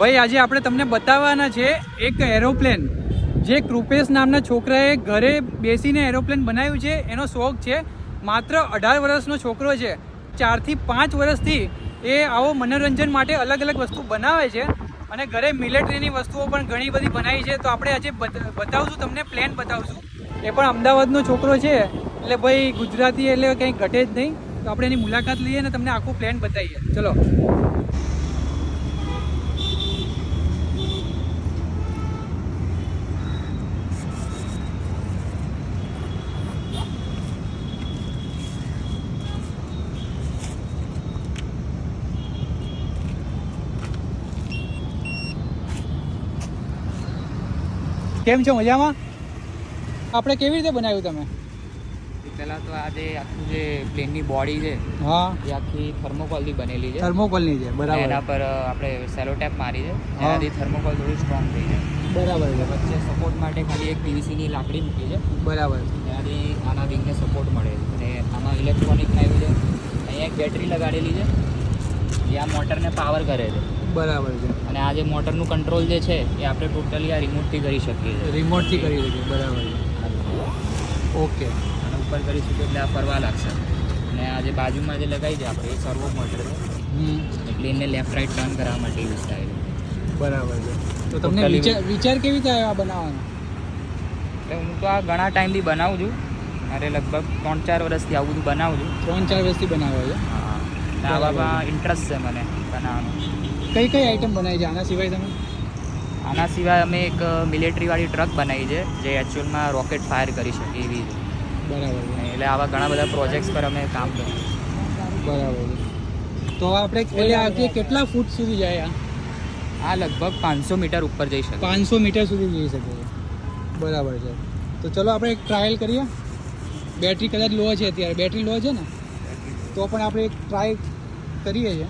ભાઈ, આજે આપણે તમને બતાવવાના છે એક એરોપ્લેન જે કૃપેશ નામના છોકરાએ ઘરે બેસીને એરોપ્લેન બનાવ્યું છે. એનો શોખ છે. માત્ર અઢાર વર્ષનો છોકરો છે. ચારથી પાંચ વર્ષથી એ આવો મનોરંજન માટે અલગ અલગ વસ્તુ બનાવે છે. અને ઘરે મિલિટરીની વસ્તુઓ પણ ઘણી બધી બનાવી છે. તો આપણે આજે બતાવશું, તમને પ્લેન બતાવશું. એ પણ અમદાવાદનો છોકરો છે. એટલે ભાઈ, ગુજરાતી એટલે કંઈ ઘટે જ નહીં. તો આપણે એની મુલાકાત લઈએ અને તમને આખું પ્લેન બતાવીએ. ચલો. કેમ છો? મજામાં? આપણે કેવી રીતે બનાવ્યું તમે? પહેલા તો આ જે આખું જે પ્લેનની બોડી છે હા. એ આખી થર્મોકોલથી બનેલી છે. થર્મોકોલની છે બરાબર. એના પર આપણે સેલો ટેપ મારી છે. એનાથી થર્મોકોલ થોડું સ્ટ્રોંગ થઈ જાય. બરાબર છે. વચ્ચે સપોર્ટ માટે ખાલી એક પીવીસીની લાકડી મૂકી છે. બરાબર. એનાથી આના વિંગને સપોર્ટ મળે. છે અને આમાં ઇલેક્ટ્રોનિક આવ્યું છે. અહીંયા એક બેટરી લગાડેલી છે. જે આ મોટરને પાવર કરે છે. બરાબર છે. અને આ જે મોટરનું કંટ્રોલ જે છે એ આપણે ટોટલી આ રિમોટથી કરી શકીએ છીએ. રિમોટથી કરી શકીએ બરાબર છે. ઓકે અને ઉપર કરી શકીએ એટલે આ ફરવા લાગશે. અને આ જે બાજુમાં જે લગાવી છે આપણે એ સર્વો મોટર છે. હમ. એટલે એને લેફ્ટ રાઈટ ટર્ન કરવા માટે યુઝ થાય બરાબર છે. તો તમને વિચાર વિચાર કેવી રીતે આવ્યો આ બનાવવાનો? એટલે હું તો આ ઘણા ટાઈમથી બનાવું છું. મારે લગભગ ત્રણ ચાર વર્ષથી આવું બધું બનાવું છું. ત્રણ ચાર વર્ષથી બનાવ્યો છે? હા. આ આવામાં ઇન્ટરેસ્ટ છે મને બનાવવાનો. કઈ કઈ આઈટમ બનાવી છે? આના સિવાય તમે? આના સિવાય અમે એક મિલિટરીવાળી ટ્રક બનાવી છે જે એકચ્યુઅલમાં રોકેટ ફાયર કરી શકે એવી છે બરાબર. એટલે આવા ઘણા બધા પ્રોજેક્ટ્સ પર અમે કામ કર્યું બરાબર. તો આપણે એટલે આ કેટલા ફૂટ સુધી જાય આ? આ લગભગ પાંચસો મીટર ઉપર જઈ શકે. પાંચસો મીટર સુધી જઈ શકે. બરાબર છે. તો ચલો આપણે એક ટ્રાયલ કરીએ. બેટરી કદાચ લો છે અત્યારે. બેટરી લો છે ને? તો પણ આપણે એક ટ્રાય કરીએ છીએ.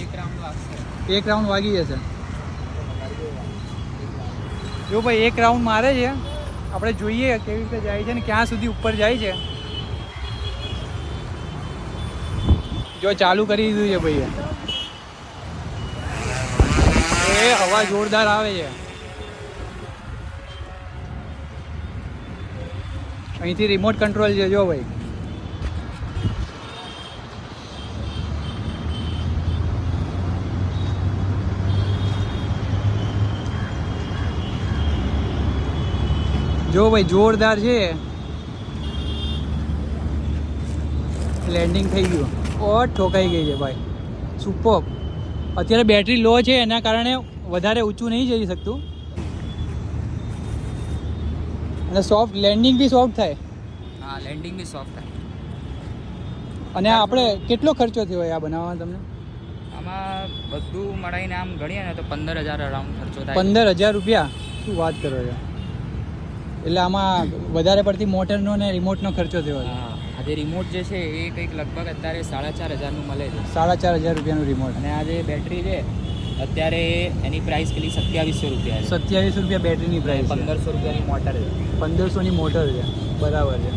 એક રાઉન્ડ વાગી જશે. જો ભાઈ, એક રાઉન્ડ મારે છે. આપણે જોઈએ કેવી રીતે જાય છે ને ક્યાં સુધી ઉપર જાય છે. જો ચાલુ કરી દીધું છે ભાઈએ. એ હવા જોરદાર આવે છે. અહીંથી રિમોટ કંટ્રોલ છે, જો ભાઈ. જો ભાઈ જોરદાર છે. લેન્ડિંગ થઈ ગયું. ઓ ઠોકાઈ ગઈ છે ભાઈ. સુપર અત્યારે બેટરી લો છે એના કારણે વધારે ઊંચું નહીં જઈ શકતું. અને સોફ્ટ લેન્ડિંગ બી સોફ્ટ થાય. હા લેન્ડિંગ બી સોફ્ટ થાય. અને આપણે કેટલો ખર્ચો થયો આ બનાવવામાં તમને? આમાં બધું મળીને આમ ગણીએ ને તો પંદર હજાર અરાઉન્ડ ખર્ચો થાય. પંદર હજાર રૂપિયા? શું વાત કરો છો? એટલે આમાં વધારે પડતી મોટરનો ને રિમોટનો ખર્ચો થયો આ જે રિમોટ જે છે એ કંઈક લગભગ અત્યારે સાડા ચાર હજારનું મળે છે. સાડા ચાર હજાર રૂપિયાનું રિમોટ અને આ જે બેટરી છે અત્યારે એની પ્રાઇસ કેટલી સત્યાવીસો રૂપિયા સત્યાવીસ રૂપિયા બેટરીની પ્રાઇસ પંદરસો રૂપિયાની મોટર છે. પંદરસોની મોટર છે. બરાબર છે.